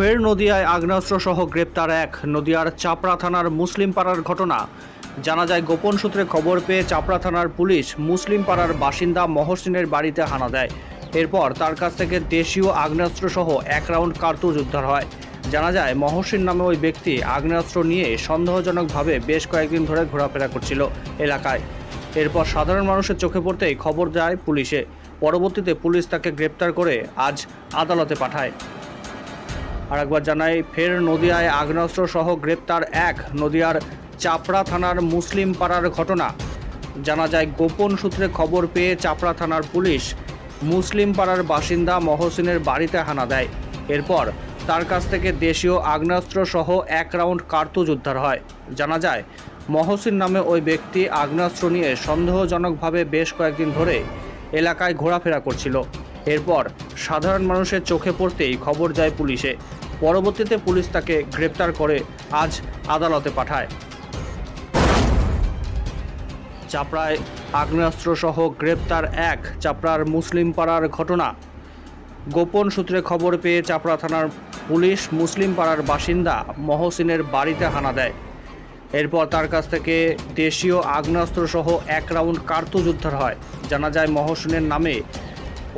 ফের নদিয়ায় আগ্নেয়াস্ত্র সহ গ্রেপ্তার এক নদিয়ার চাপড়া থানার মুসলিম পাড়ার ঘটনা। জানা যায়, গোপন সূত্রে খবর পেয়ে চাপড়া থানার পুলিশ মুসলিম পাড়ার বাসিন্দা মহসিনের বাড়িতে হানা দেয়। এরপর তার কাছ থেকে দেশীয় আগ্নেয়াস্ত্র সহ এক রাউন্ড কার্তুজ উদ্ধার হয়। জানা যায়, মহসিন নামে ওই ব্যক্তি আগ্নেয়াস্ত্র নিয়ে সন্দেহজনকভাবে বেশ কয়েকদিন ধরে ঘোরাফেরা করছিল এলাকায়। এরপর সাধারণ মানুষের চোখে পড়তেই খবর যায় পুলিশে। পরবর্তীতে পুলিশ তাকে গ্রেপ্তার করে আজ আদালতে পাঠায়। আর একবার জানাই, ফের নদিয়ায় আগ্নেয়াস্ত্র সহ গ্রেপ্তার এক নদিয়ার চাপড়া থানার মুসলিম পাড়ার ঘটনা। জানা যায়, গোপন সূত্রে খবর পেয়ে চাপড়া থানার পুলিশ মুসলিম পাড়ার বাসিন্দা মহসিনের বাড়িতে হানা দেয়। এরপর তার কাছ থেকে দেশীয় আগ্নেয়াস্ত্র সহ এক রাউন্ড কার্তুজ উদ্ধার হয়। জানা যায়, মহসিন নামে ওই ব্যক্তি আগ্নেয়াস্ত্র নিয়ে সন্দেহজনকভাবে বেশ কয়েকদিন ধরে এলাকায় ঘোরাফেরা করছিল। এরপর সাধারণ মানুষের চোখে পড়তেই খবর যায় পুলিশে। পরবর্তীতে পুলিশ তাকে গ্রেপ্তার করে আজ আদালতে পাঠায়। চাপড়ায় আগ্নেয়াস্ত্র সহ গ্রেপ্তার এক চাপড়ার মুসলিম পাড়ার ঘটনা। গোপন সূত্রে খবর পেয়ে চাপড়া থানার পুলিশ মুসলিম পাড়ার বাসিন্দা মহসিনের বাড়িতে হানা দেয়। এরপর তার কাছ থেকে দেশীয় আগ্নেয়াস্ত্র সহ এক রাউন্ড কার্তুজ উদ্ধার হয়। জানা যায় মহসিনের নামে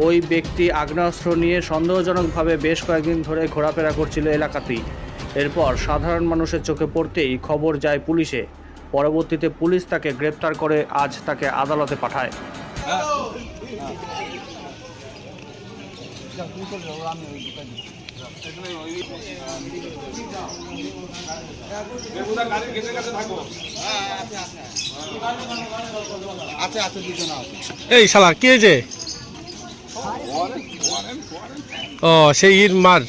ওই ব্যক্তি আগ্নেয়াস্ত্র নিয়ে সন্দেহজনকভাবে বেশ কয়েকদিন ধরে ঘোরাফেরা করছিল এলাকাতেই। এরপর সাধারণ মানুষের চোখে পড়তেই খবর যায় পুলিশে। পরবর্তীতে পুলিশ তাকে গ্রেপ্তার করে আজ তাকে আদালতে পাঠায়। আছে আছে দুজন আছে। এই শালা কে যে? ও সেই ইট মার।